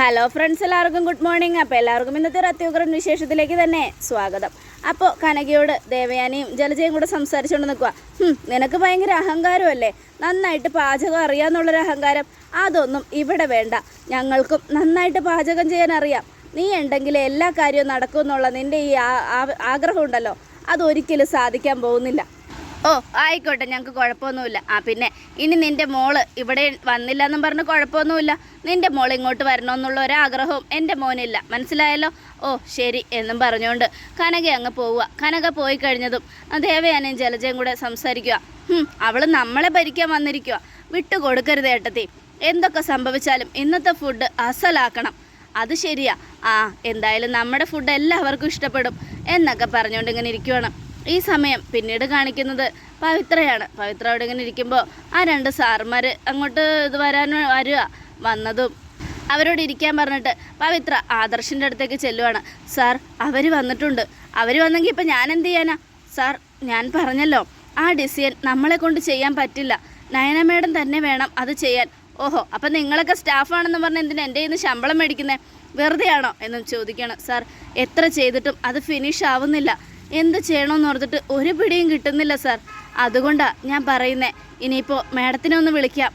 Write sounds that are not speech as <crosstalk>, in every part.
Hello friends എല്ലാവർക്കും good morning അപ്പോൾ എല്ലാവർക്കും ഇന്നത്തെ ഒരു അത്യുഗ്രൻ വിശേഷത്തിലേക്ക് തന്നെ സ്വാഗതം. അപ്പോൾ കനകയോട് ദേവയാനിയും ജലജയും കൂടെ സംസാരിച്ചുകൊണ്ട് നിൽക്കുക നിനക്ക് ഭയങ്കര അഹങ്കാരമല്ലേ നന്നായിട്ട് പാചകം അറിയാമെന്നുള്ളൊരു അഹങ്കാരം. അതൊന്നും ഇവിടെ വേണ്ട. ഞങ്ങൾക്കും നന്നായിട്ട് പാചകം ചെയ്യാൻ അറിയാം. നീ ഉണ്ടെങ്കിൽ എല്ലാ കാര്യവും നടക്കുമെന്നുള്ള നിന്റെ ഈ ആഗ്രഹം ഉണ്ടല്ലോ. അതൊരിക്കലും സാധിക്കാൻ പോകുന്നില്ല. ഓ ആയിക്കോട്ടെ ഞങ്ങൾക്ക് കുഴപ്പമൊന്നുമില്ല. ആ പിന്നെ ഇനി നിന്റെ മോൾ ഇവിടെ വന്നില്ല എന്നും പറഞ്ഞ് കുഴപ്പമൊന്നുമില്ല. നിന്റെ മോൾ ഇങ്ങോട്ട് വരണമെന്നുള്ള ഒരാഗ്രഹവും എന്റെ മോനില്ല. മനസ്സിലായല്ലോ? ഓ ശരി എന്നും പറഞ്ഞുകൊണ്ട് കനക അങ്ങ് പോവുക. കനക പോയി കഴിഞ്ഞതും ദേവയാനയും ജലജയും കൂടെ സംസാരിക്കുക. അവൾ നമ്മളെ ഭരിക്കാൻ വന്നിരിക്കുക വിട്ടുകൊടുക്കരുത് ഏട്ടത്തി. എന്തൊക്കെ സംഭവിച്ചാലും ഇന്നത്തെ ഫുഡ് അസലാക്കണം. അത് ശരിയാ. ആ എന്തായാലും നമ്മുടെ ഫുഡ് എല്ലാവർക്കും ഇഷ്ടപ്പെടും എന്നൊക്കെ പറഞ്ഞുകൊണ്ട് ഇങ്ങനെ ഇരിക്കുവാണ്. ഈ സമയം പിന്നീട് കാണിക്കുന്നത് പവിത്രയാണ്. പവിത്ര അവിടെ ഇങ്ങനെ ഇരിക്കുമ്പോൾ ആ രണ്ട് സാർമാർ അങ്ങോട്ട് ഇത് വരാൻ വരിക. വന്നതും അവരോട് ഇരിക്കാൻ പറഞ്ഞിട്ട് പവിത്ര ആദർശിന്റെ അടുത്തേക്ക് ചെല്ലുവാണ്. സാർ അവർ വന്നിട്ടുണ്ട്. അവർ വന്നെങ്കിൽ ഇപ്പം ഞാൻ എന്ത് ചെയ്യാനാ? സാർ ഞാൻ പറഞ്ഞല്ലോ. ആ ഡിസൈൻ നമ്മളെ കൊണ്ട് ചെയ്യാൻ പറ്റില്ല. നയന മേഡം തന്നെ വേണം അത് ചെയ്യാൻ. ഓഹോ അപ്പം നിങ്ങളൊക്കെ സ്റ്റാഫാണെന്ന് പറഞ്ഞ് എന്തിനാ എന്റെ നിന്ന് ശമ്പളം മേടിക്കുന്നത് വെറുതെയാണോ? എന്നും ചോദിക്കണം. സാർ എത്ര ചെയ്തിട്ടും അത് ഫിനിഷ് ആവുന്നില്ല. എന്ത് ചെയ്യണമെന്ന് ഓർത്തിട്ട് ഒരു പിടിയും കിട്ടുന്നില്ല സാർ അതുകൊണ്ടാ ഞാൻ പറയുന്നേ. ഇനിയിപ്പോൾ മാഡത്തിനെ ഒന്ന് വിളിക്കാം.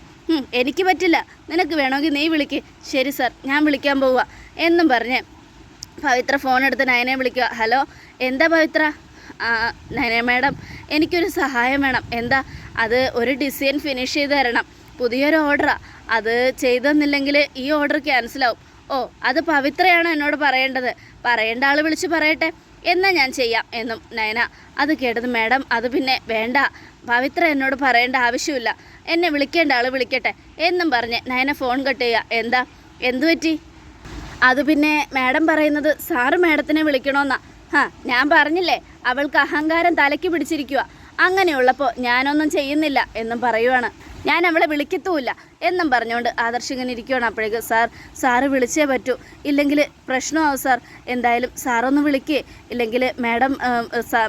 എനിക്ക് പറ്റില്ല. നിനക്ക് വേണമെങ്കിൽ നീ വിളിക്ക്. ശരി സാർ ഞാൻ വിളിക്കാൻ പോവുക. എന്നും പറഞ്ഞ് പവിത്ര ഫോൺ എടുത്ത് നയനെ വിളിക്കുക. ഹലോ എന്താ പവിത്ര? നയന മാഡം എനിക്കൊരു സഹായം വേണം. എന്താ? അത് ഒരു ഡിസൈൻ ഫിനിഷ് ചെയ്ത് തരണം. പുതിയൊരു ഓർഡറാണ് അത് ചെയ്തു തന്നില്ലെങ്കിൽ ഈ ഓർഡർ ക്യാൻസലാവും ഓ അത് പവിത്രയാണ് എന്നോട് പറയേണ്ടത്. പറയേണ്ട ആൾ വിളിച്ച് പറയട്ടെ. എന്നാ ഞാൻ ചെയ്യാം എന്നും നയന. അത് കേട്ടത് മാഡം അത് പിന്നെ വേണ്ട. പവിത്ര എന്നോട് പറയേണ്ട ആവശ്യമില്ല. എന്നെ വിളിക്കേണ്ട ആൾ വിളിക്കട്ടെ എന്നും പറഞ്ഞ് നയന ഫോൺ കട്ട് ചെയ്യുക. എന്താ? എന്തു പറ്റി? അത് പിന്നെ മാഡം പറയുന്നത് സാറ് മാഡത്തിനെ വിളിക്കണമെന്നാ ഹാ ഞാൻ പറഞ്ഞില്ലേ അവൾക്ക് അഹങ്കാരം തലയ്ക്ക് പിടിച്ചിരിക്കുക അങ്ങനെയുള്ളപ്പോൾ ഞാനൊന്നും ചെയ്യുന്നില്ല എന്നും പറയുവാണ്. ഞാൻ അവളെ വിളിക്കത്തുമില്ല. എന്നും പറഞ്ഞുകൊണ്ട് ആദർശ് ഇങ്ങനെ ഇരിക്കുകയാണ് അപ്പോഴേക്ക് സാർ സാറ് വിളിച്ചേ പറ്റൂ. ഇല്ലെങ്കിൽ പ്രശ്നമാവും സാർ. എന്തായാലും സാറൊന്ന് വിളിക്കേ. ഇല്ലെങ്കിൽ മാഡം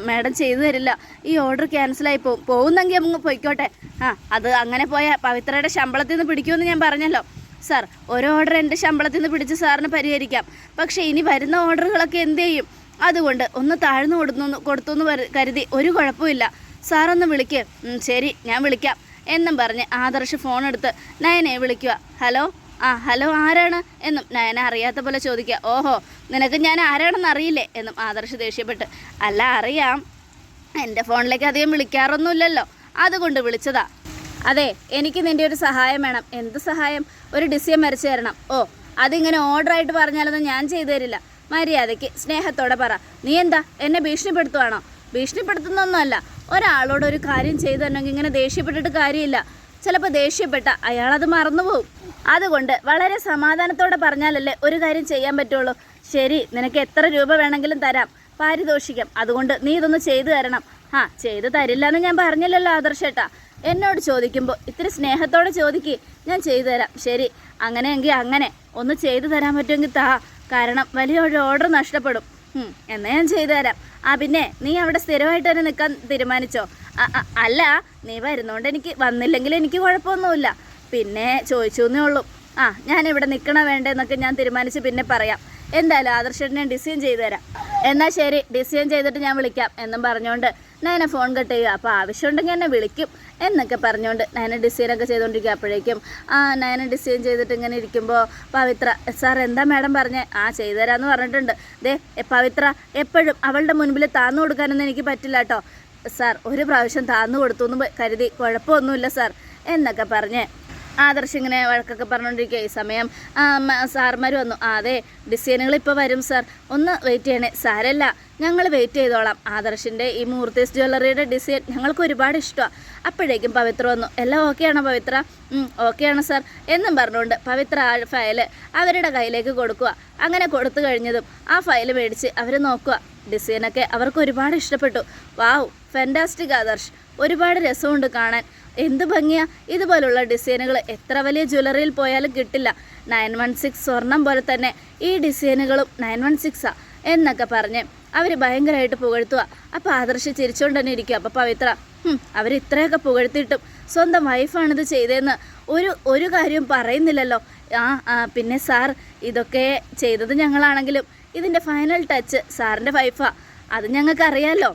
മാഡം ചെയ്തു തരില്ല. ഈ ഓർഡർ ക്യാൻസലായി പോകും പോകുന്നെങ്കിൽ അങ്ങ് പോയിക്കോട്ടെ. ആ അത് അങ്ങനെ പോയാൽ പവിത്രയുടെ ശമ്പളത്തിൽ നിന്ന് പിടിക്കുമെന്ന് ഞാൻ പറഞ്ഞല്ലോ. സാർ ഒരു ഓർഡർ എന്റെ ശമ്പളത്തിൽ നിന്ന് പിടിച്ച് സാറിന് പരിഹരിക്കാം. പക്ഷേ ഇനി വരുന്ന ഓർഡറുകളൊക്കെ എന്ത് ചെയ്യും? അതുകൊണ്ട് ഒന്ന് താഴ്ന്നു കൊടുത്തു കൊടുത്തു എന്ന് കരുതി ഒരു കുഴപ്പമില്ല. സാറൊന്ന് വിളിക്ക്. ശരി ഞാൻ വിളിക്കാം. എന്നും പറഞ്ഞ് ആദർശ് ഫോൺ എടുത്ത് നയനെ വിളിക്കുക. ഹലോ? ആ ഹലോ ആരാണ്? എന്നും നയന അറിയാത്ത പോലെ ചോദിക്കുക. ഓഹോ നിനക്ക് ഞാൻ ആരാണെന്ന് അറിയില്ലേ? എന്നും ആദർശ് ദേഷ്യപ്പെട്ട്. അല്ല അറിയാം. എന്റെ ഫോണിലേക്ക് അധികം വിളിക്കാറൊന്നുമില്ലല്ലോ. അതുകൊണ്ട് വിളിച്ചതാ. അതെ എനിക്ക് നിന്റെ ഒരു സഹായം വേണം. എന്ത് സഹായം? ഒരു ഡിസിയം വരച്ചു തരണം. ഓ അതിങ്ങനെ ഓർഡറായിട്ട് പറഞ്ഞാലൊന്നും ഞാൻ ചെയ്തു തരില്ല. മര്യാദയ്ക്ക് സ്നേഹത്തോടെ പറ. നീ എന്താ? എന്നെ ഭീഷണിപ്പെടുത്തുവാണോ? ഭീഷണിപ്പെടുത്തുന്നൊന്നുമല്ല. ഒരാളോട് ഒരു കാര്യം ചെയ്തു തരണമെങ്കിൽ ഇങ്ങനെ ദേഷ്യപ്പെട്ടിട്ട് കാര്യമില്ല. ചിലപ്പോൾ ദേഷ്യപ്പെട്ട അയാളത് മറന്നുപോകും. അതുകൊണ്ട് വളരെ സമാധാനത്തോടെ പറഞ്ഞാലല്ലേ ഒരു കാര്യം ചെയ്യാൻ പറ്റുള്ളൂ. ശരി നിനക്ക് എത്ര രൂപ വേണമെങ്കിലും തരാം. പാരിതോഷികം അതുകൊണ്ട് നീ ഇതൊന്ന് ചെയ്തു തരണം. ആ ചെയ്തു തരില്ല എന്ന് ഞാൻ പറഞ്ഞില്ലല്ലോ ആദർശേട്ടാ. എന്നോട് ചോദിക്കുമ്പോൾ ഇത്തിരി സ്നേഹത്തോടെ ചോദിക്ക്. ഞാൻ ചെയ്തു തരാം. ശരി അങ്ങനെയെങ്കിൽ അങ്ങനെ. ഒന്ന് ചെയ്തു തരാൻ പറ്റുമെങ്കിൽ താ. കാരണം വലിയൊരു ഓർഡർ നഷ്ടപ്പെടും. എന്നാ ഞാൻ ചെയ്തു തരാം ആ പിന്നെ നീ അവിടെ സ്ഥിരമായിട്ട് തന്നെ നിൽക്കാൻ തീരുമാനിച്ചോ? അല്ല നീ വരുന്നോണ്ട് എനിക്ക് വന്നില്ലെങ്കിൽ എനിക്ക് കുഴപ്പമൊന്നുമില്ല. പിന്നെ ചോദിച്ചു എന്നേ ഉള്ളൂ. ആ ഞാൻ ഇവിടെ നിൽക്കണ വേണ്ടെന്നൊക്കെ ഞാൻ തീരുമാനിച്ച് പിന്നെ പറയാം. എന്തായാലും ആദർശേട്ടൻ ഞാൻ ഡിസൈൻ ചെയ്തു തരാം എന്നാൽ ശരി ഡിസൈൻ ചെയ്തിട്ട് ഞാൻ വിളിക്കാം എന്നും പറഞ്ഞുകൊണ്ട് നയന ഫോൺ കട്ട് ചെയ്യുക. അപ്പോൾ ആവശ്യമുണ്ടെങ്കിൽ എന്നെ വിളിക്കും. എന്നൊക്കെ പറഞ്ഞുകൊണ്ട് നയന ഡിസൈനൊക്കെ ചെയ്തുകൊണ്ടിരിക്കുക അപ്പോഴേക്കും ആ നയന ഡിസൈൻ ചെയ്തിട്ട് ഇങ്ങനെ ഇരിക്കുമ്പോൾ പവിത്ര സാർ എന്താ മാഡം പറഞ്ഞേ? ആ ചെയ്തു തരാമെന്ന് പറഞ്ഞിട്ടുണ്ട്. ദേ പവിത്ര എപ്പോഴും അവളുടെ മുൻപിൽ താന്നു കൊടുക്കാനൊന്നും എനിക്ക് പറ്റില്ല കേട്ടോ സാർ ഒരു പ്രാവശ്യം താന്നു കൊടുത്തു എന്ന് കരുതി. കുഴപ്പമൊന്നുമില്ല സാർ എന്നൊക്കെ പറഞ്ഞ് ആദർശ് ഇങ്ങനെ വഴക്കൊക്കെ പറഞ്ഞുകൊണ്ടിരിക്കുക ഈ സമയം സാർമാർ വന്നു. ആ അതെ ഡിസൈനുകൾ ഇപ്പോൾ വരും സാർ. ഒന്ന് വെയിറ്റ് ചെയ്യണേ. സാരല്ല ഞങ്ങൾ വെയിറ്റ് ചെയ്തോളാം. ആദർശിന്റെ ഈ മൂർത്തീസ് ജ്വല്ലറിയുടെ ഡിസൈൻ ഞങ്ങൾക്ക് ഒരുപാട് ഇഷ്ടമാണ് അപ്പോഴേക്കും പവിത്ര വന്നു. എല്ലാം ഓക്കെയാണോ പവിത്ര? ഓക്കെയാണ് സാർ. എന്നും പറഞ്ഞുകൊണ്ട് പവിത്ര ആ ഫയൽ അവരുടെ കയ്യിലേക്ക് കൊടുക്കുക അങ്ങനെ കൊടുത്തു കഴിഞ്ഞതും ആ ഫയൽ മേടിച്ച് അവർ നോക്കുക ഡിസൈനൊക്കെ അവർക്ക് ഒരുപാട് ഇഷ്ടപ്പെട്ടു. Wow fantastic Adarsh. ഒരുപാട് രസമുണ്ട് കാണാൻ. എന്ത് ഭംഗിയാ. ഇതുപോലുള്ള ഡിസൈനുകൾ എത്ര വലിയ ജ്വല്ലറിയിൽ പോയാലും കിട്ടില്ല. നയൻ വൺ സിക്സ് സ്വർണം പോലെ തന്നെ ഈ ഡിസൈനുകളും നയൻ വൺ സിക്സാ എന്നൊക്കെ പറഞ്ഞ് അവർ ഭയങ്കരമായിട്ട് പുകഴ്ത്തുക അപ്പോൾ ആദർശി ചിരിച്ചുകൊണ്ട് തന്നെ ഇരിക്കുക അപ്പോൾ പവിത്ര അവർ ഇത്രയൊക്കെ പുകഴ്ത്തിയിട്ടും സ്വന്തം വൈഫാണിത് ചെയ്തതെന്ന് ഒരു ഒരു കാര്യവും പറയുന്നില്ലല്ലോ. ആ പിന്നെ സാർ ഇതൊക്കെ ചെയ്തത് ഞങ്ങളാണെങ്കിലും ഇതിന്റെ ഫൈനൽ ടച്ച് സാറിന്റെ വൈഫാ. അത് ഞങ്ങൾക്കറിയാലോ.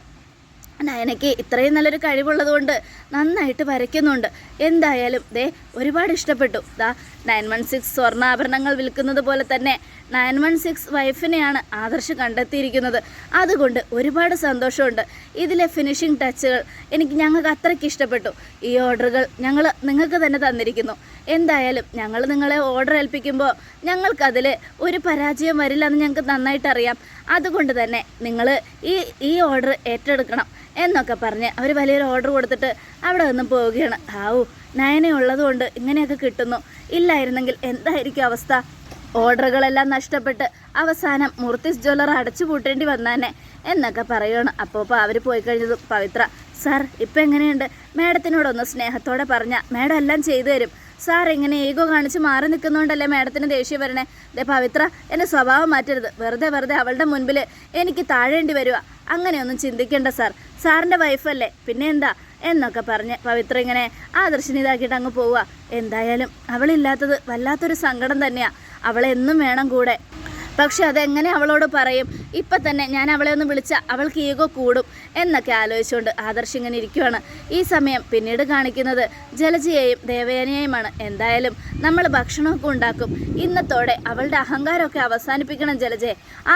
നയനയ്ക്ക് ഇത്രയും നല്ലൊരു കഴിവുള്ളത് കൊണ്ട് നന്നായിട്ട് വരയ്ക്കുന്നുണ്ട്. എന്തായാലും ദേ ഒരുപാട് ഇഷ്ടപ്പെട്ടു. ദാ നയൻ വൺ സിക്സ് സ്വർണാഭരണങ്ങൾ വിൽക്കുന്നത് പോലെ തന്നെ നയൻ വൺ സിക്സ് വൈഫിനെയാണ് ആദർശ് കണ്ടെത്തിയിരിക്കുന്നത്. അതുകൊണ്ട് ഒരുപാട് സന്തോഷമുണ്ട്. ഇതിലെ ഫിനിഷിംഗ് ടച്ചുകൾ എനിക്ക് ഞങ്ങൾക്ക് അത്രയ്ക്ക് ഇഷ്ടപ്പെട്ടു. ഈ ഓർഡറുകൾ ഞങ്ങൾ നിങ്ങൾക്ക് തന്നെ തന്നിരിക്കുന്നു. എന്തായാലും ഞങ്ങൾ നിങ്ങളെ ഓർഡർ ഏൽപ്പിക്കുമ്പോൾ ഞങ്ങൾക്കതിൽ ഒരു പരാജയം വരില്ല എന്ന് ഞങ്ങൾക്ക് നന്നായിട്ടറിയാം. അതുകൊണ്ട് തന്നെ നിങ്ങൾ ഈ ഈ ഓർഡർ ഏറ്റെടുക്കണം. എന്നൊക്കെ പറഞ്ഞ് അവർ വലിയൊരു ഓർഡർ കൊടുത്തിട്ട് അവിടെ നിന്നും പോവുകയാണ്. ആവൂ നയന ഉള്ളതുകൊണ്ട് ഇങ്ങനെയൊക്കെ കിട്ടുന്നു. ഇല്ലായിരുന്നെങ്കിൽ എന്തായിരിക്കും അവസ്ഥ? ഓർഡറുകളെല്ലാം നഷ്ടപ്പെട്ട് അവസാനം മൂർത്തിസ് ജ്വല്ലർ അടച്ചു പൂട്ടേണ്ടി വന്നാനെ എന്നൊക്കെ പറയുകയാണ് അപ്പോൾ ഇപ്പോൾ അവർ പോയി കഴിഞ്ഞതും പവിത്ര. സാർ ഇപ്പം എങ്ങനെയുണ്ട്? മാഡത്തിനോടൊന്ന് സ്നേഹത്തോടെ പറഞ്ഞാൽ മേഡം എല്ലാം ചെയ്തു തരും. സാർ എങ്ങനെ ഈഗോ കാണിച്ച് മാറി നിൽക്കുന്നതുകൊണ്ടല്ലേ മാഡത്തിന് ദേഷ്യം വരണേ? ദേ പവിത്ര എന്റെ സ്വഭാവം മാറ്റരുത്. വെറുതെ വെറുതെ അവളുടെ മുൻപിൽ എനിക്ക് താഴേണ്ടി വരിക. അങ്ങനെയൊന്നും ചിന്തിക്കേണ്ട സാർ. സാറിന്റെ വൈഫല്ലേ പിന്നെ എന്താ? എന്നൊക്കെ പറഞ്ഞ് പവിത്ര ഇങ്ങനെ ആദർശിനി ഇതാക്കിയിട്ട് അങ്ങ് പോവുക. എന്തായാലും അവളില്ലാത്തത് വല്ലാത്തൊരു സങ്കടം തന്നെയാണ് അവളെന്നും വേണം കൂടെ. പക്ഷെ അതെങ്ങനെ അവളോട് പറയും? ഇപ്പം തന്നെ ഞാൻ അവളെ ഒന്ന് വിളിച്ചാൽ അവൾക്ക് ഈഗോ കൂടും എന്നൊക്കെ ആലോചിച്ചുകൊണ്ട് ആദർശ് ഇങ്ങനെ ഇരിക്കുവാണ്. ഈ സമയം പിന്നീട് കാണിക്കുന്നത് ജലജയെയും ദേവയാനിയെയുമാണ്. എന്തായാലും നമ്മൾ ഭക്ഷണമൊക്കെ ഉണ്ടാക്കും. ഇന്നത്തോടെ അവളുടെ അഹങ്കാരമൊക്കെ അവസാനിപ്പിക്കണം ജലജയെ ആ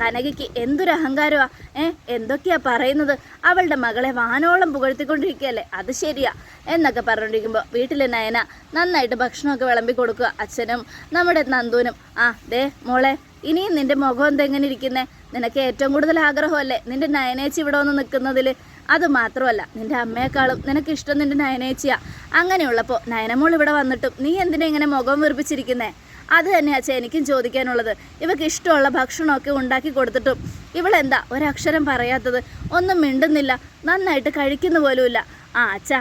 കനകയ്ക്ക് എന്തൊരു അഹങ്കാരമാ? ഏ എന്തൊക്കെയാ പറയുന്നത്? അവളുടെ മകളെ വാനോളം പുകഴ്ത്തിക്കൊണ്ടിരിക്കുകയല്ലേ? അത് ശരിയാ എന്നൊക്കെ പറഞ്ഞുകൊണ്ടിരിക്കുമ്പോൾ വീട്ടിലെ നയന നന്നായിട്ട് ഭക്ഷണമൊക്കെ വിളമ്പി കൊടുക്കുക. അച്ഛനും നമ്മുടെ നന്ദുവിനും ആ ദേ മോളെ ഇനിയും നിന്റെ മുഖം എന്തെങ്ങനെ ഇരിക്കുന്നേ? നിനക്ക് ഏറ്റവും കൂടുതൽ ആഗ്രഹമല്ലേ? നിന്റെ നയനേച്ചി ഇവിടെ വന്ന് നിൽക്കുന്നതിൽ അത് മാത്രമല്ല നിന്റെ അമ്മയെക്കാളും നിനക്ക് ഇഷ്ടം നിന്റെ നയനേച്ചിയാ. അങ്ങനെയുള്ളപ്പോൾ നയനമോൾ ഇവിടെ വന്നിട്ടും നീ എന്തിനാ ഇങ്ങനെ മുഖം വീർപ്പിച്ചിരിക്കുന്നേ? അത് തന്നെ അച്ഛൻ എനിക്കും ചോദിക്കാനുള്ളത്. ഇവക്ക് ഇഷ്ടമുള്ള ഭക്ഷണമൊക്കെ ഉണ്ടാക്കി കൊടുത്തിട്ടും ഇവളെന്താ ഒരക്ഷരം പറയാത്തത്? ഒന്നും മിണ്ടുന്നില്ല നന്നായിട്ട് കഴിക്കുന്ന പോലുമില്ല. ആ അച്ഛാ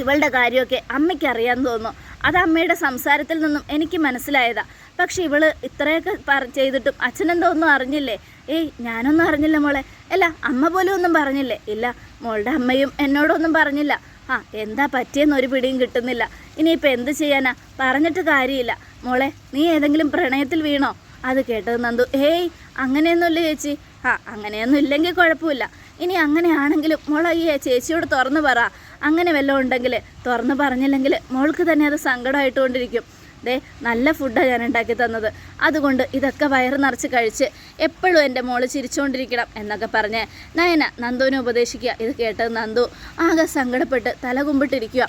ഇവളുടെ കാര്യമൊക്കെ അമ്മയ്ക്ക് അറിയാമെന്ന് തോന്നുന്നു. അത് അമ്മയുടെ സംസാരത്തിൽ നിന്നും എനിക്ക് മനസ്സിലായതാ. പക്ഷെ ഇവൾ ഇത്രയൊക്കെ പറ ചെയ്തിട്ടും അച്ഛനെന്തോ ഒന്നും അറിഞ്ഞില്ലേ? ഏയ് ഞാനൊന്നും അറിഞ്ഞില്ല മോളെ. അല്ല അമ്മ പോലും ഒന്നും പറഞ്ഞില്ലേ? ഇല്ല മോളുടെ അമ്മയും എന്നോടൊന്നും പറഞ്ഞില്ല. ആ എന്താ പറ്റിയെന്ന് ഒരു പിടിയും കിട്ടുന്നില്ല. ഇനിയിപ്പോൾ എന്ത് ചെയ്യാനാ? പറഞ്ഞിട്ട് കാര്യമില്ല. മോളെ നീ ഏതെങ്കിലും പ്രണയത്തിൽ വീണോ? അത് കേട്ടത് നന്ദു. ഏയ് അങ്ങനെയൊന്നുമില്ല ചേച്ചി. ആ അങ്ങനെയൊന്നും ഇല്ലെങ്കിൽ കുഴപ്പമില്ല. ഇനി അങ്ങനെയാണെങ്കിലും മോളെ ഈ ചേച്ചിയോട് തുറന്നു പറ. അങ്ങനെ വല്ലതും ഉണ്ടെങ്കിൽ തുറന്നു പറഞ്ഞില്ലെങ്കിൽ മോൾക്ക് തന്നെ അത് സങ്കടമായിട്ടുകൊണ്ടിരിക്കും. ദേ നല്ല ഫുഡാണ് ഞാൻ ഉണ്ടാക്കി തന്നത്. അതുകൊണ്ട് ഇതൊക്കെ വയറ് നിറച്ച് കഴിച്ച് എപ്പോഴും എന്റെ മോൾ ചിരിച്ചുകൊണ്ടിരിക്കണം എന്നൊക്കെ പറഞ്ഞ് നയന നന്ദുവിനെ ഉപദേശിക്കുക. ഇത് കേട്ടത് നന്ദു ആകെ സങ്കടപ്പെട്ട് തല കുമ്പിട്ടിരിക്കുക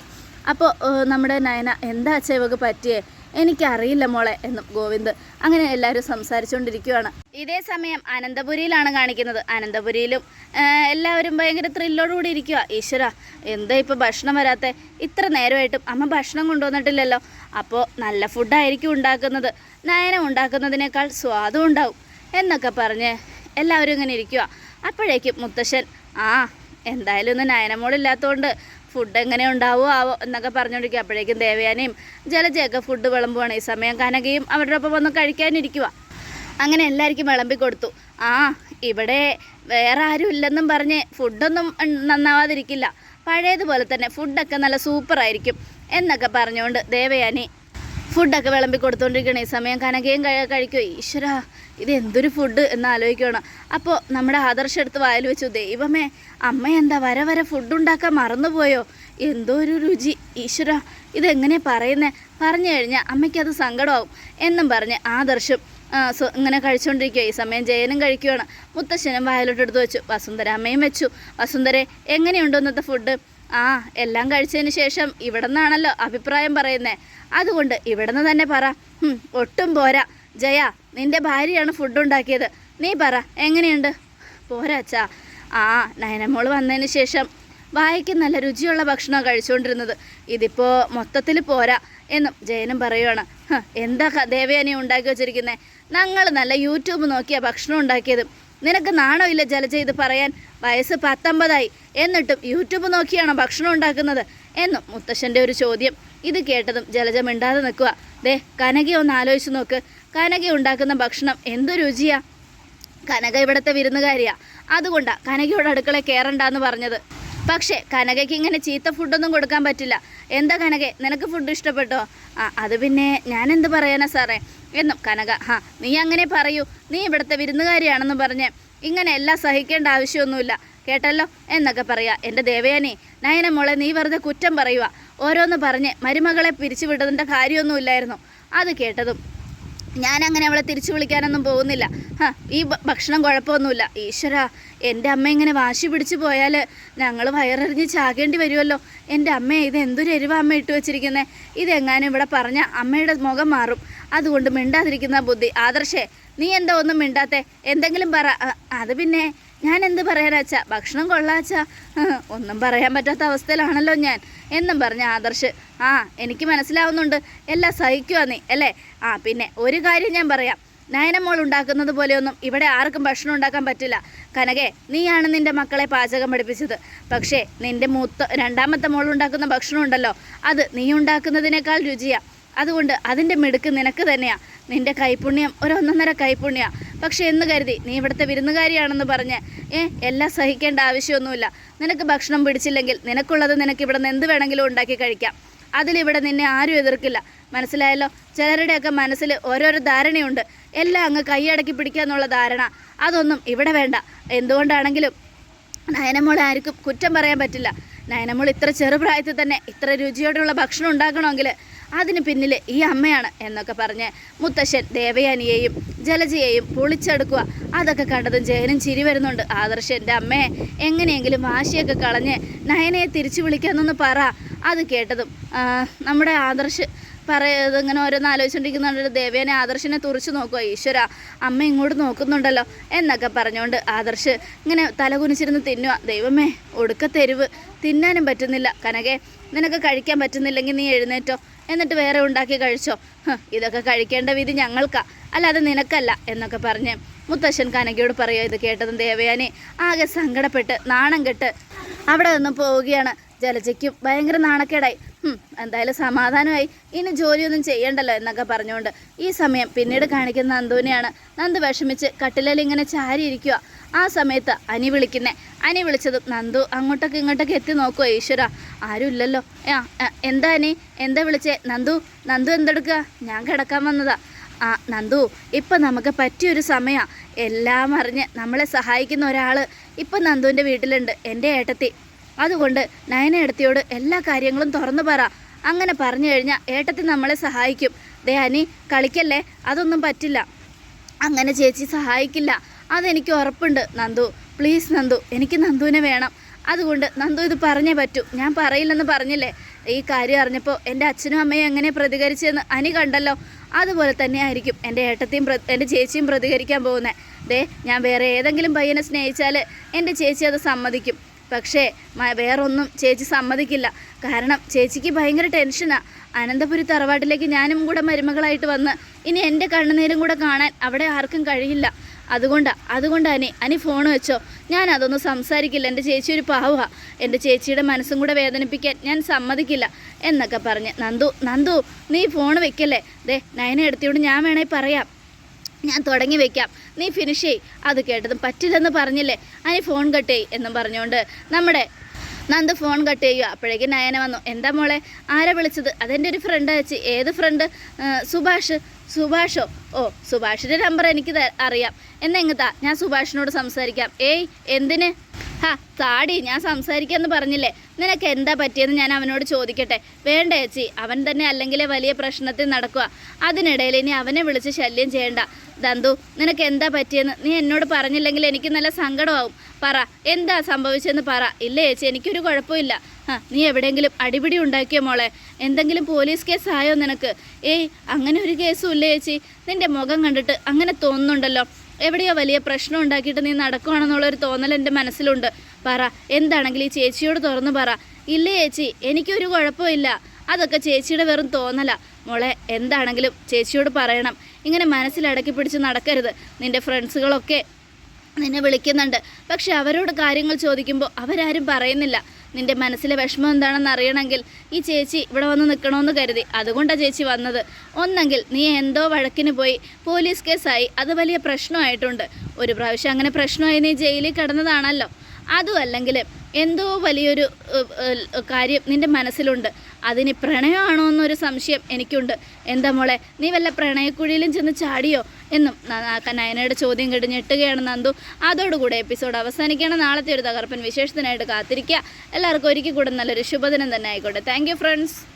അപ്പോൾ നമ്മുടെ നയന എന്താ അച്ഛ ഇവക്ക് പറ്റിയേ? എനിക്കറിയില്ല മോളെ എന്നും ഗോവിന്ദ്. അങ്ങനെ എല്ലാവരും സംസാരിച്ചുകൊണ്ടിരിക്കുകയാണ് ഇതേ സമയം അനന്തപുരിയിലാണ് കാണിക്കുന്നത്. അനന്തപുരിയിലും എല്ലാവരും ഭയങ്കര ത്രില്ലോടുകൂടി ഇരിക്കുക ഈശ്വര എന്താ ഇപ്പോൾ ഭക്ഷണം വരാത്തെ? ഇത്ര നേരമായിട്ടും അമ്മ ഭക്ഷണം കൊണ്ടുവന്നിട്ടില്ലല്ലോ. അപ്പോൾ നല്ല ഫുഡായിരിക്കും ഉണ്ടാക്കുന്നത്. നയനം ഉണ്ടാക്കുന്നതിനേക്കാൾ സ്വാദും ഉണ്ടാവും എന്നൊക്കെ പറഞ്ഞ് എല്ലാവരും ഇങ്ങനെ ഇരിക്കുക അപ്പോഴേക്കും മുത്തശ്ശൻ ആ എന്തായാലും ഒന്ന് നയനമോളില്ലാത്തതുകൊണ്ട് ഫുഡ് എങ്ങനെ ഉണ്ടാവുമോ ആവോ എന്നൊക്കെ പറഞ്ഞുകൊണ്ടിരിക്കുക അപ്പോഴേക്കും ദേവയാനയും ജലജയൊക്കെ ഫുഡ് വിളമ്പുവാണ്. ഈ സമയം കനകയും അവരുടെ ഒപ്പം വന്ന് കഴിക്കാനിരിക്കുക അങ്ങനെ എല്ലാവർക്കും വിളമ്പി കൊടുത്തു. ആ ഇവിടെ വേറെ ആരും ഇല്ലെന്നും പറഞ്ഞ് ഫുഡൊന്നും നന്നാവാതിരിക്കില്ല. പഴയതുപോലെ തന്നെ ഫുഡൊക്കെ നല്ല സൂപ്പറായിരിക്കും എന്നൊക്കെ പറഞ്ഞുകൊണ്ട് ദേവയാനി ഫുഡൊക്കെ വിളമ്പി കൊടുത്തുകൊണ്ടിരിക്കണേ സമയം കനകയും കഴിക്കോ. ഈശ്വര ഇത് എന്തൊരു ഫുഡ് എന്ന് ആലോചിക്കണം. അപ്പോൾ നമ്മുടെ ആദർശം എടുത്ത് വായിൽ വെച്ചു ദൈവമേ അമ്മ എന്താ വര വരെ ഫുഡ് ഉണ്ടാക്കാൻ മറന്നുപോയോ? എന്തോ ഒരു രുചി. ഈശ്വര ഇതെങ്ങനെ പറയുന്നത് പറഞ്ഞു കഴിഞ്ഞാൽ അമ്മയ്ക്കത് സങ്കടമാവും എന്നും പറഞ്ഞ് ആദർശം ഇങ്ങനെ കഴിച്ചുകൊണ്ടിരിക്കുക ഈ സമയം ജയനും കഴിക്കുകയാണ് മുത്തശ്ശനും വായിലോട്ടെടുത്ത് വെച്ചു. വസുന്ധര അമ്മയും വെച്ചു. വസുന്ധരെ എങ്ങനെയുണ്ടോ ഇന്നത്തെ ഫുഡ് ആ എല്ലാം കഴിച്ചതിന് ശേഷം ഇവിടെ നിന്നാണല്ലോ അഭിപ്രായം പറയുന്നത് അതുകൊണ്ട് ഇവിടെ നിന്ന് തന്നെ പറ. ഒട്ടും പോരാ. ജയ നിന്റെ ഭാര്യയാണ് ഫുഡ് ഉണ്ടാക്കിയത്. നീ പറ എങ്ങനെയുണ്ട്? പോരാ അച്ഛാ. ആ നയനമോൾ വന്നതിന് ശേഷം വായിക്ക് നല്ല രുചിയുള്ള ഭക്ഷണം കഴിച്ചുകൊണ്ടിരുന്നത് ഇതിപ്പോൾ മൊത്തത്തിൽ പോരാ എന്നും ജയനും പറയുവാണ്. എന്താ ദേവയാനി ഉണ്ടാക്കി വെച്ചിരിക്കുന്നത് ഞങ്ങൾ നല്ല യൂട്യൂബ് നോക്കിയാൽ ഭക്ഷണം ഉണ്ടാക്കിയത്. നിനക്ക് നാണോ ഇല്ല ജലജ ഇത് പറയാൻ. വയസ്സ് പത്തൊമ്പതായി. എന്നിട്ടും യൂട്യൂബ് നോക്കിയാണോ ഭക്ഷണം ഉണ്ടാക്കുന്നത്? എന്നും മുത്തശ്ശന്റെ ഒരു ചോദ്യം. ഇത് കേട്ടതും ജലജ മിണ്ടാതെ നിൽക്കുക. ദേ കനകി ഒന്ന് ആലോചിച്ച് നോക്ക്. കനക ഉണ്ടാക്കുന്ന ഭക്ഷണം എന്തു രുചിയാ? കനക ഇവിടുത്തെ വിരുന്നുകാരിയാ. അതുകൊണ്ടാ കനകയോട് അടുക്കള കയറണ്ടെന്ന് പറഞ്ഞത്. പക്ഷേ കനകയ്ക്ക് ഇങ്ങനെ ചീത്ത ഫുഡൊന്നും കൊടുക്കാൻ പറ്റില്ല. എന്താ കനകെ നിനക്ക് ഫുഡ് ഇഷ്ടപ്പെട്ടോ? ആ അത് പിന്നെ ഞാൻ എന്ത് പറയാനാ സാറേ? എന്നും കനക ഹാ നീ അങ്ങനെ പറയൂ. നീ ഇവിടുത്തെ വിരുന്നുകാരിയാണെന്ന് പറഞ്ഞ് ഇങ്ങനെ എല്ലാം സഹിക്കേണ്ട ആവശ്യമൊന്നുമില്ല. കേട്ടല്ലോ? എന്നൊക്കെ പറയാ. എന്റെ ദേവയാനെ നയന മോളെ നീ വെറുതെ കുറ്റം പറയുക ഓരോന്ന് പറഞ്ഞ് മരുമകളെ പിരിച്ചു വിടുന്നതിന്റെ കാര്യമൊന്നുമില്ലായിരുന്നു. അത് കേട്ടതും ഞാൻ അങ്ങനെ അവളെ തിരിച്ചു വിളിക്കാനൊന്നും പോകുന്നില്ല. ഹാ ഈ ഭക്ഷണം കുഴപ്പമൊന്നുമില്ല. ഈശ്വര എന്റെ അമ്മ ഇങ്ങനെ വാശി പിടിച്ചു പോയാൽ ഞങ്ങൾ വയറെറിഞ്ഞ് ചാകേണ്ടി വരുമല്ലോ. എന്റെ അമ്മ ഇത് എന്തൊരു എരിവ അമ്മ ഇട്ട് വെച്ചിരിക്കുന്നത് ഇതെങ്ങാനും ഇവിടെ പറഞ്ഞ അമ്മയുടെ മുഖം മാറും. അതുകൊണ്ട് മിണ്ടാതിരിക്കുന്ന ബുദ്ധി. ആദർശേ നീ എന്താ ഒന്നും മിണ്ടാത്തെ? എന്തെങ്കിലും പറ. അത് പിന്നെ ഞാൻ എന്ത് പറയാനാച്ചാ ഭക്ഷണം കൊള്ളാച്ചാ <laughs> ഒന്നും പറയാൻ പറ്റാത്ത അവസ്ഥയിലാണല്ലോ ഞാൻ. എന്നും പറഞ്ഞ ആദർശ്. ആ എനിക്ക് മനസ്സിലാവുന്നുണ്ട്. എല്ലാം സഹിക്കുക നീ അല്ലേ? ആ പിന്നെ ഒരു കാര്യം ഞാൻ പറയാം. നയനമോൾ ഉണ്ടാക്കുന്നത് പോലെയൊന്നും ഇവിടെ ആർക്കും ഭക്ഷണം ഉണ്ടാക്കാൻ പറ്റില്ല. കനകെ നീയാണ് നിന്റെ മക്കളെ പാചകം പഠിപ്പിച്ചത്. പക്ഷേ നിന്റെ മൂത്ത രണ്ടാമത്തെ മോൾ ഉണ്ടാക്കുന്ന ഭക്ഷണം ഉണ്ടല്ലോ. അത് നീ ഉണ്ടാക്കുന്നതിനേക്കാൾ രുചിയാ. അതുകൊണ്ട് അതിന്റെ മിടുക്ക് നിനക്ക് തന്നെയാണ് നിന്റെ കൈപുണ്യം ഒരൊന്നൊന്നര കൈപുണ്യ. പക്ഷെ എന്ന് കരുതി നീ ഇവിടുത്തെ വിരുന്നുകാരിയാണെന്ന് പറഞ്ഞ് ഏ എല്ലാം സഹിക്കേണ്ട ആവശ്യമൊന്നുമില്ല. നിനക്ക് ഭക്ഷണം പിടിച്ചില്ലെങ്കിൽ നിനക്കുള്ളത് നിനക്ക് ഇവിടെ നിന്ന് എന്ത് വേണമെങ്കിലും ഉണ്ടാക്കി കഴിക്കാം. അതിലിവിടെ നിന്നെ ആരും എതിർക്കില്ല. മനസ്സിലായല്ലോ? ചിലരുടെയൊക്കെ മനസ്സിൽ ഓരോരോ ധാരണയുണ്ട്. എല്ലാം അങ്ങ് കൈയടക്കി പിടിക്കുക എന്നുള്ള ധാരണ. അതൊന്നും ഇവിടെ വേണ്ട. എന്തുകൊണ്ടാണെങ്കിലും നയനമോളെ ആർക്കും കുറ്റം പറയാൻ പറ്റില്ല. നയനമോൾ ഇത്ര ചെറുപ്രായത്തിൽ തന്നെ ഇത്ര രുചിയോടെയുള്ള ഭക്ഷണം ഉണ്ടാക്കണമെങ്കിൽ അതിന് പിന്നിൽ ഈ അമ്മയാണ് എന്നൊക്കെ പറഞ്ഞ് മുത്തശ്ശൻ ദേവയാനിയെയും ജലജയെയും പൊളിച്ചെടുക്കുക. അതൊക്കെ കണ്ടതും ജയനും ചിരി വരുന്നുണ്ട്. ആദർശ എന്റെ അമ്മയെ എങ്ങനെയെങ്കിലും വാശിയൊക്കെ കളഞ്ഞ് നയനയെ തിരിച്ചു വിളിക്കാമെന്നൊന്ന് പറ. അത് കേട്ടതും നമ്മുടെ ആദർശ് പറയത് ഇങ്ങനെ ഓരോന്ന് ആലോചിച്ചുകൊണ്ടിരിക്കുന്നുണ്ട് ദേവേനെ ആദർശിനെ തുറച്ചു നോക്കുക ഈശ്വര അമ്മ ഇങ്ങോട്ട് നോക്കുന്നുണ്ടല്ലോ എന്നൊക്കെ പറഞ്ഞുകൊണ്ട് ആദർശ് ഇങ്ങനെ തല കുനിച്ചിരുന്ന് തിന്നുക ദൈവമേ ഒടുക്ക തെരുവ്. തിന്നാനും പറ്റുന്നില്ല. കനകെ നിനക്ക് കഴിക്കാൻ പറ്റുന്നില്ലെങ്കിൽ നീ എഴുന്നേറ്റോ. എന്നിട്ട് വേറെ ഉണ്ടാക്കി കഴിച്ചോ. ഇതൊക്കെ കഴിക്കേണ്ട വിധി ഞങ്ങൾക്കാ. അല്ലാതെ നിനക്കല്ല എന്നൊക്കെ പറഞ്ഞ് മുത്തശ്ശൻ കനകയോട് പറയുക ഇത് കേട്ടതും ദേവയാനി. ആകെ സങ്കടപ്പെട്ട് നാണം കെട്ട് അവിടെ നിന്ന് പോവുകയാണ്. ജലജയ്ക്കും ഭയങ്കര നാണക്കേടായി. എന്തായാലും സമാധാനമായി. ഇനി ജോലിയൊന്നും ചെയ്യണ്ടല്ലോ എന്നൊക്കെ പറഞ്ഞുകൊണ്ട് ഈ സമയം പിന്നീട് കാണിക്കുന്ന നന്ദുവിനെയാണ് നന്ദു വിഷമിച്ച് കട്ടിലിൽ ഇങ്ങനെ ചാരിയിരിക്കുക. ആ സമയത്ത് അനി വിളിക്കുന്നേ. അനി വിളിച്ചതും നന്ദു അങ്ങോട്ടൊക്കെ ഇങ്ങോട്ടൊക്കെ എത്തി നോക്കുമോ ഈശ്വര? ആരും ഇല്ലല്ലോ എന്താ അനി? എന്താ വിളിച്ചേ? നന്ദു നന്ദു എന്തെടുക്കുക ഞാൻ കിടക്കാൻ വന്നതാ. ആ നന്ദു ഇപ്പം നമുക്ക് പറ്റിയൊരു സമയമാണ് എല്ലാം അറിഞ്ഞ് നമ്മളെ സഹായിക്കുന്ന ഒരാൾ ഇപ്പം നന്ദുവിന്റെ വീട്ടിലുണ്ട്. എന്റെ ഏട്ടത്തി. അതുകൊണ്ട് നയന ഏട്ടത്തിയോട് എല്ലാ കാര്യങ്ങളും തുറന്നു പറ. അങ്ങനെ പറഞ്ഞു കഴിഞ്ഞാൽ ഏട്ടത്തി നമ്മളെ സഹായിക്കും. ദേ കളിക്കല്ലേ? അതൊന്നും പറ്റില്ല. അങ്ങനെ ചേച്ചി സഹായിക്കില്ല. അതെനിക്ക് ഉറപ്പുണ്ട് നന്ദു. പ്ലീസ് നന്ദു എനിക്ക് നന്ദുവിനെ വേണം. അതുകൊണ്ട് നന്ദു ഇത് പറഞ്ഞേ പറ്റൂ. ഞാൻ പറയില്ലെന്ന് പറഞ്ഞില്ലേ? ഈ കാര്യം അറിഞ്ഞപ്പോൾ എന്റെ അച്ഛനും അമ്മയും എങ്ങനെ പ്രതികരിച്ചെന്ന് അനി കണ്ടല്ലോ. അതുപോലെ തന്നെ ആയിരിക്കും എന്റെ ഏട്ടത്തെയും എന്റെ ചേച്ചിയും പ്രതികരിക്കാൻ പോകുന്നത് ദേ ഞാൻ വേറെ ഏതെങ്കിലും പയ്യനെ സ്നേഹിച്ചാൽ എന്റെ ചേച്ചി അത് സമ്മതിക്കും. പക്ഷേ വേറൊന്നും ചേച്ചി സമ്മതിക്കില്ല. കാരണം ചേച്ചിക്ക് ഭയങ്കര ടെൻഷനാണ് അനന്തപുരി തറവാട്ടിലേക്ക് ഞാനും കൂടെ മരുമകളായിട്ട് വന്ന് ഇനി എന്റെ കണ്ണുനീരും കൂടെ കാണാൻ അവിടെ ആർക്കും കഴിയില്ല. അതുകൊണ്ടാണ് അതുകൊണ്ട് അനി അനി ഫോൺ വെച്ചോ. ഞാൻ അതൊന്നും സംസാരിക്കില്ല. എന്റെ ചേച്ചി ഒരു പാവുക എന്റെ ചേച്ചിയുടെ മനസ്സും കൂടെ വേദനിപ്പിക്കാൻ ഞാൻ സമ്മതിക്കില്ല എന്നൊക്കെ പറഞ്ഞ് നന്ദു നന്ദു നീ ഫോൺ വെക്കല്ലേ? ദേ നയന എടുത്തിയോട് ഞാൻ വേണേ പറയാം. ഞാൻ തുടങ്ങി വെക്കാം. നീ ഫിനിഷ് ചെയ്. അത് കേട്ടതും പറ്റില്ലെന്ന് പറഞ്ഞില്ലേ? അനി ഫോൺ കട്ട് ചെയ് എന്നും പറഞ്ഞുകൊണ്ട് നമ്മുടെ നന്ദ് ഫോൺ കട്ട് ചെയ്യുക അപ്പോഴേക്കും നയന വന്നു. എന്താ മോളെ? ആരാ വിളിച്ചത്? അതെന്റെ ഒരു ഫ്രണ്ട് അയച്ച് ഏത് ഫ്രണ്ട് സുഭാഷ്. സുഭാഷോ? ഓ സുഭാഷിന്റെ നമ്പർ എനിക്ക് അറിയാം. എന്നെങ്ങത്താ ഞാൻ സുഭാഷിനോട് സംസാരിക്കാം. ഏയ് എന്തിന്? ഹാ താടി ഞാൻ സംസാരിക്കാമെന്ന് പറഞ്ഞില്ലേ? നിനക്ക് എന്താ പറ്റിയെന്ന് ഞാൻ അവനോട് ചോദിക്കട്ടെ. വേണ്ട ചേച്ചി? അവൻ തന്നെ അല്ലെങ്കിൽ വലിയ പ്രശ്നത്തിൽ നടക്കുക അതിനിടയിൽ ഇനി അവനെ വിളിച്ച് ശല്യം ചെയ്യണ്ട. ദന്തു നിനക്ക് എന്താ പറ്റിയെന്ന്? നീ എന്നോട് പറഞ്ഞില്ലെങ്കിൽ എനിക്ക് നല്ല സങ്കടമാവും. പറ എന്താ സംഭവിച്ചെന്ന് പറ. ഇല്ല ചേച്ചി എനിക്കൊരു കുഴപ്പമില്ല. നീ എവിടെയെങ്കിലും അടിപിടി ഉണ്ടാക്കിയോ മോളെ? എന്തെങ്കിലും പോലീസ് കേസ് ആയോ നിനക്ക്? ഏയ് അങ്ങനെ ഒരു കേസും ഇല്ല ചേച്ചി. നിന്റെ മുഖം കണ്ടിട്ട് അങ്ങനെ തോന്നുന്നുണ്ടല്ലോ. എവിടെയോ വലിയ പ്രശ്നം ഉണ്ടാക്കിയിട്ട് നീ നടക്കുവാണെന്നുള്ളൊരു തോന്നൽ എന്റെ മനസ്സിലുണ്ട്. പറ എന്താണെങ്കിലും ഈ ചേച്ചിയോട് തുറന്നു പറ. ഇല്ല ചേച്ചി എനിക്കൊരു കുഴപ്പമില്ല. അതൊക്കെ ചേച്ചിയുടെ വെറും തോന്നല. മോളെ എന്താണെങ്കിലും ചേച്ചിയോട് പറയണം. ഇങ്ങനെ മനസ്സിലടക്കി പിടിച്ച് നടക്കരുത്. നിന്റെ ഫ്രണ്ട്സുകളൊക്കെ നിന്നെ വിളിക്കുന്നുണ്ട്. പക്ഷെ അവരോട് കാര്യങ്ങൾ ചോദിക്കുമ്പോൾ അവരാരും പറയുന്നില്ല. നിന്റെ മനസ്സിലെ വിഷമം എന്താണെന്ന് അറിയണമെങ്കിൽ ഈ ചേച്ചി ഇവിടെ വന്ന് നിൽക്കണമെന്ന് കരുതി. അതുകൊണ്ടാണ് ചേച്ചി വന്നത്. ഒന്നെങ്കിൽ നീ എന്തോ വഴക്കിന് പോയി പോലീസ് കേസായി. അത് വലിയ പ്രശ്നമായിട്ടുണ്ട്. ഒരു പ്രാവശ്യം അങ്ങനെ പ്രശ്നമായി നീ ജയിലിൽ കിടന്നതാണല്ലോ. അതും അല്ലെങ്കിൽ എന്തോ വലിയൊരു കാര്യം നിന്റെ മനസ്സിലുണ്ട്. അതിന് പ്രണയമാണോ എന്നൊരു സംശയം എനിക്കുണ്ട്. എന്താ മോളെ നീ വല്ല പ്രണയക്കുഴിയിലും ചെന്ന് ചാടിയോ എന്നും നയനയുടെ ചോദ്യം കേട്ട് ഞെട്ടുകയാണ് നന്ദു. അതോടുകൂടെ എപ്പിസോഡ് അവസാനിക്കണം നാളത്തെ ഒരു തകർപ്പൻ വിശേഷത്തിനായിട്ട് കാത്തിരിക്കുക. എല്ലാവർക്കും ഒരിക്കൽ കൂടെ നല്ലൊരു ശുഭദിനം തന്നെ ആയിക്കോട്ടെ. Thank friends